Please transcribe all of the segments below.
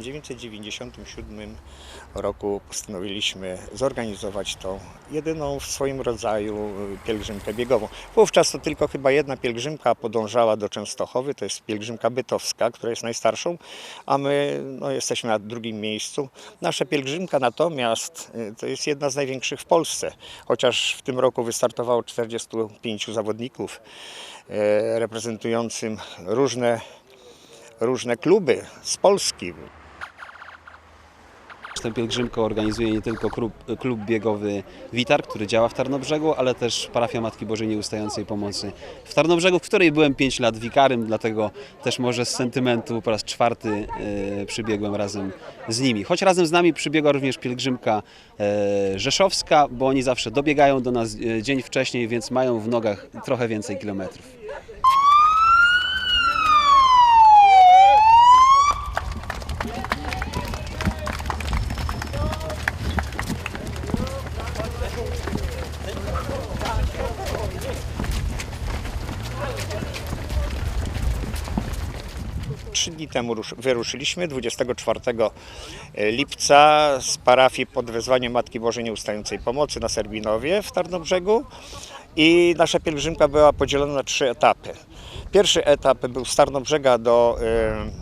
1997 roku postanowiliśmy zorganizować tą jedyną w swoim rodzaju y, pielgrzymkę biegową. Wówczas to tylko chyba jedna pielgrzymka podążała do Częstochowy, to jest pielgrzymka bytowska, która jest najstarszą, a my no, jesteśmy na drugim miejscu. Nasza pielgrzymka natomiast y, to jest jedna z największych w Polsce, chociaż w tym roku wystartowało 45 zawodników e, reprezentującym różne, różne kluby z Polski. Tę pielgrzymkę organizuje nie tylko klub, klub biegowy Witar, który działa w Tarnobrzegu, ale też parafia Matki Bożej Nieustającej Pomocy w Tarnobrzegu, w której byłem 5 lat wikarym, dlatego też może z sentymentu po raz czwarty e, przybiegłem razem z nimi. Choć razem z nami przybiegła również pielgrzymka e, rzeszowska, bo oni zawsze dobiegają do nas e, dzień wcześniej, więc mają w nogach trochę więcej kilometrów. Trzy dni temu rusz- wyruszyliśmy 24 lipca z parafii pod wezwaniem Matki Bożej Nieustającej Pomocy na Serbinowie w Tarnobrzegu i nasza pielgrzymka była podzielona na trzy etapy. Pierwszy etap był z Tarnobrzega do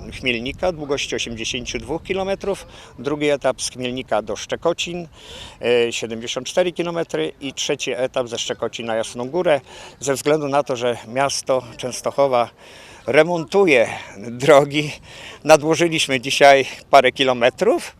e, Chmielnika, długości 82 km. Drugi etap z Chmielnika do Szczekocin, e, 74 km. I trzeci etap ze Szczekocin na Jasną Górę. Ze względu na to, że miasto Częstochowa remontuje drogi, nadłożyliśmy dzisiaj parę kilometrów,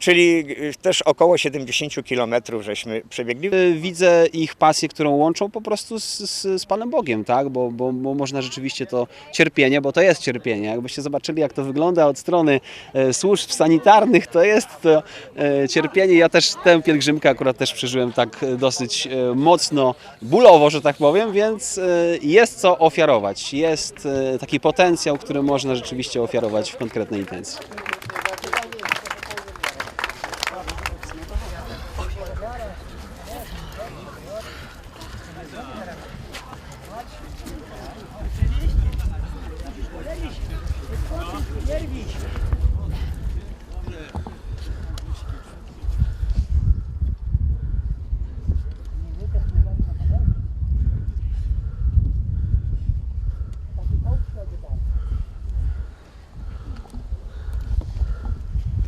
czyli y, też około 70 kilometrów żeśmy przebiegli. Y, Widzę ich pasję, którą łączą po prostu z, z, z Panem Bogiem, tak? Bo, bo, bo można rzeczywiście to cierpienie, bo to jest cierpienie. Jakbyście zobaczyli, jak to wygląda od strony e, służb sanitarnych, to jest to e, cierpienie. Ja też tę pielgrzymkę akurat też przeżyłem tak dosyć e, mocno bólowo, że tak powiem, więc e, jest co ofiarować. Jest e, taki potencjał, który można rzeczywiście ofiarować w konkretnej intencji. Oczywiście. Nerwisz.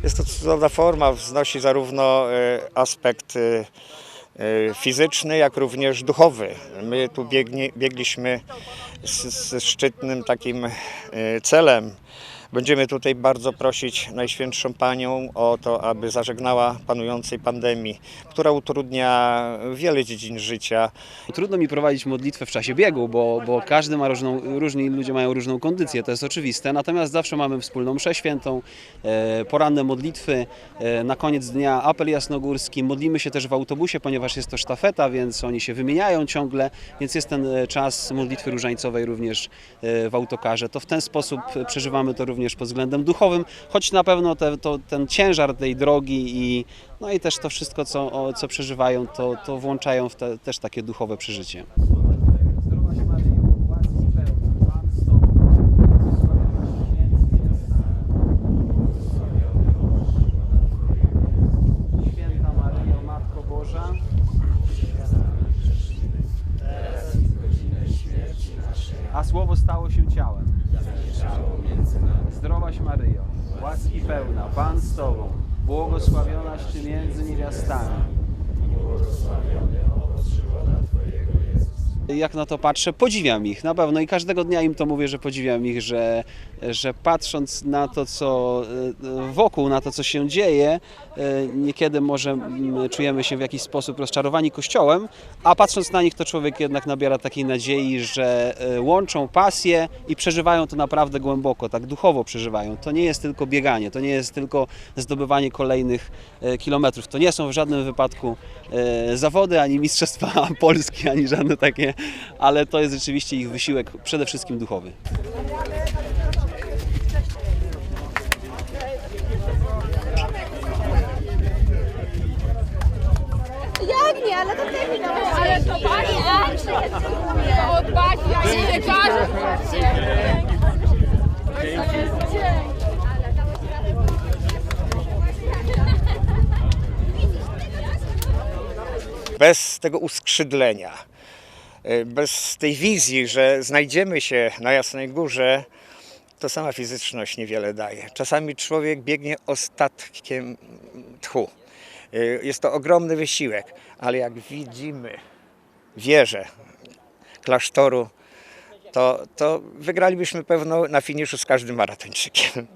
Jest to cudowna forma, wznosi zarówno e, aspekt e, e, fizyczny, jak również duchowy. My tu biegnie, biegliśmy z, ze szczytnym takim celem. Będziemy tutaj bardzo prosić Najświętszą Panią o to, aby zażegnała panującej pandemii, która utrudnia wiele dziedzin życia. Trudno mi prowadzić modlitwę w czasie biegu, bo, bo każdy ma różną, różni ludzie mają różną kondycję, to jest oczywiste. Natomiast zawsze mamy wspólną mszę świętą, e, poranne modlitwy, e, na koniec dnia apel jasnogórski. Modlimy się też w autobusie, ponieważ jest to sztafeta, więc oni się wymieniają ciągle, więc jest ten e, czas modlitwy różańcowej również w autokarze. To w ten sposób przeżywamy to również pod względem duchowym, choć na pewno te, to, ten ciężar tej drogi i, no i też to wszystko, co, o, co przeżywają, to, to włączają w te, też takie duchowe przeżycie. A Słowo stało się ciałem. Zdrowaś Maryjo, łaski pełna, Pan z Tobą, błogosławionaś Ty między niewiastami. Jak na to patrzę, podziwiam ich na pewno i każdego dnia im to mówię, że podziwiam ich, że, że patrząc na to, co e, wokół, na to, co się dzieje, e, niekiedy może czujemy się w jakiś sposób rozczarowani Kościołem, a patrząc na nich, to człowiek jednak nabiera takiej nadziei, że e, łączą pasję i przeżywają to naprawdę głęboko, tak duchowo przeżywają. To nie jest tylko bieganie, to nie jest tylko zdobywanie kolejnych kilometrów. To nie są w żadnym wypadku zawody, ani Mistrzostwa Polski, ani żadne takie, ale to jest rzeczywiście ich wysiłek przede wszystkim duchowy. Jak nie, ale to ty mi dałeś. Ale to pani Andrzej, to od pani, a nie lekarza. Bez tego uskrzydlenia, y, bez tej wizji, że znajdziemy się na Jasnej Górze, to sama fizyczność niewiele daje. Czasami człowiek biegnie ostatkiem tchu. Y, Jest to ogromny wysiłek, ale jak widzimy wieżę klasztoru, to, to wygralibyśmy pewno na finiszu z każdym maratończykiem.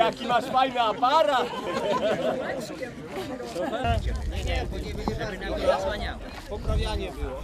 Jaki masz fajny aparat! Poprawianie było.